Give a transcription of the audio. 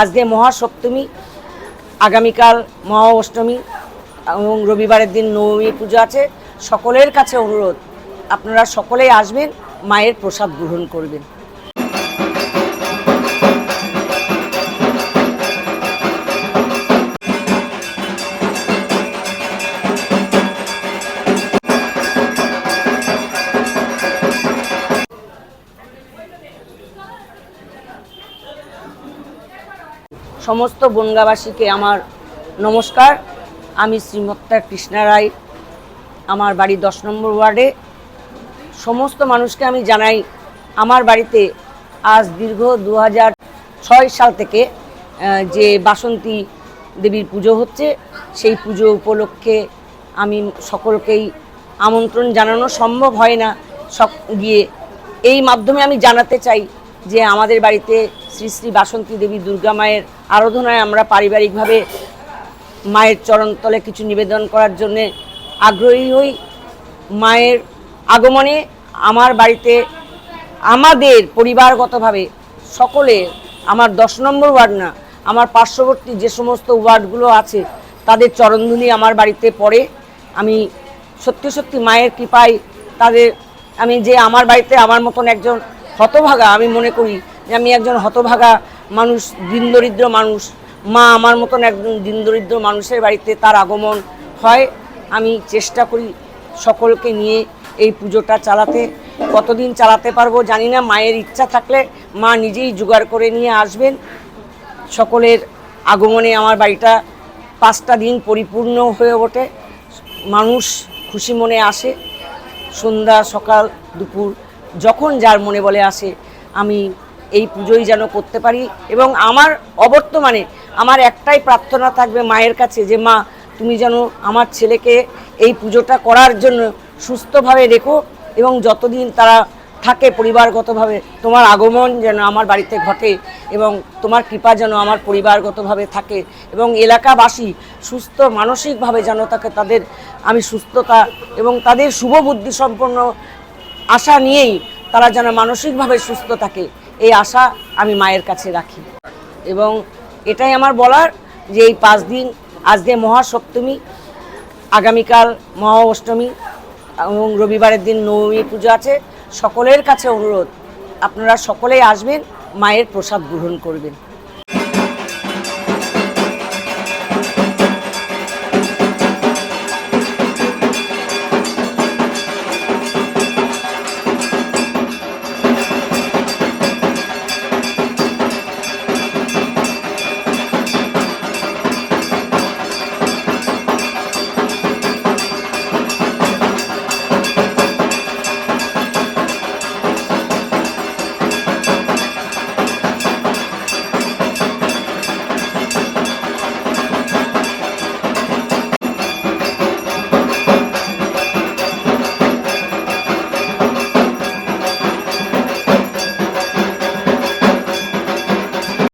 আজকে মহাসপ্তমী, আগামীকাল মহা অষ্টমী এবং রবিবারের দিন নবমী পুজো আছে। সকলের কাছে অনুরোধ, আপনারা সকলেই আসবেন, মায়ের প্রসাদ গ্রহণ করবেন। সমস্ত বনগাবাসীকে আমার নমস্কার। আমি শ্রীমত্তা কৃষ্ণা রায়। আমার বাড়ি দশ নম্বর ওয়ার্ডে। সমস্ত মানুষকে আমি জানাই, আমার বাড়িতে আজ দীর্ঘ দু ছয় সাল থেকে যে বাসন্তী দেবীর পুজো হচ্ছে, সেই পুজো উপলক্ষে আমি সকলকেই আমন্ত্রণ জানানো সম্ভব হয় না। সব গিয়ে এই মাধ্যমে আমি জানাতে চাই যে আমাদের বাড়িতে শ্রী শ্রী বাসন্তী দেবী দুর্গা মায়ের আরাধনায় আমরা পারিবারিকভাবে মায়ের চরণতলে কিছু নিবেদন করার জন্যে আগ্রহী হই। মায়ের আগমনে আমার বাড়িতে আমাদের পরিবারগতভাবে সকলে, আমার দশ নম্বর ওয়ার্ড না, আমার পার্শ্ববর্তী যে সমস্ত ওয়ার্ডগুলো আছে, তাদের চরণধুলি আমার বাড়িতে পড়ে। আমি সত্যি সত্যি মায়ের কৃপায় তাদের, আমি যে আমার বাড়িতে আমার মতন একজন হতভাগা, আমি মনে করি যে আমি একজন হতভাগা মানুষ, দিনদরিদ্র মানুষ। মা আমার মতন একজন দিনদরিদ্র মানুষের বাড়িতে তার আগমন হয়। আমি চেষ্টা করি সকলকে নিয়ে এই পুজোটা চালাতে। কতদিন চালাতে পারব জানি না, মায়ের ইচ্ছা থাকলে মা নিজেই জোগাড় করে নিয়ে আসবেন। সকলের আগমনে আমার বাড়িটা পাঁচটা দিন পরিপূর্ণ হয়ে ওঠে। মানুষ খুশি মনে আসে। সন্ধ্যা, সকাল, দুপুর যখন যার মনে বলে আসে, আমি এই পুজোই যেন করতে পারি এবং আমার অবর্তমানে আমার একটাই প্রার্থনা থাকবে মায়ের কাছে যে, মা, তুমি যেন আমার ছেলেকে এই পুজোটা করার জন্য সুস্থভাবে রেখো এবং যতদিন তারা থাকে পরিবারগতভাবে, তোমার আগমন যেন আমার বাড়িতে ঘটে এবং তোমার কৃপা যেন আমার পরিবারগতভাবে থাকে এবং এলাকাবাসী সুস্থ মানসিকভাবে যেন তাকে তাদের, আমি সুস্থতা এবং তাদের শুভ বুদ্ধি সম্পন্ন আশা নিয়েই তারা যেন মানসিকভাবে সুস্থ থাকে, এই আশা আমি মায়ের কাছে রাখি। এবং এটাই আমার বলার যে এই পাঁচ দিন আজকে মহাসপ্তমী, আগামীকাল মহা অষ্টমী এবং রবিবারের দিন নবমী পুজো আছে, সকলের কাছে অনুরোধ, আপনারা সকলেই আসবেন, মায়ের প্রসাদ গ্রহণ করবেন।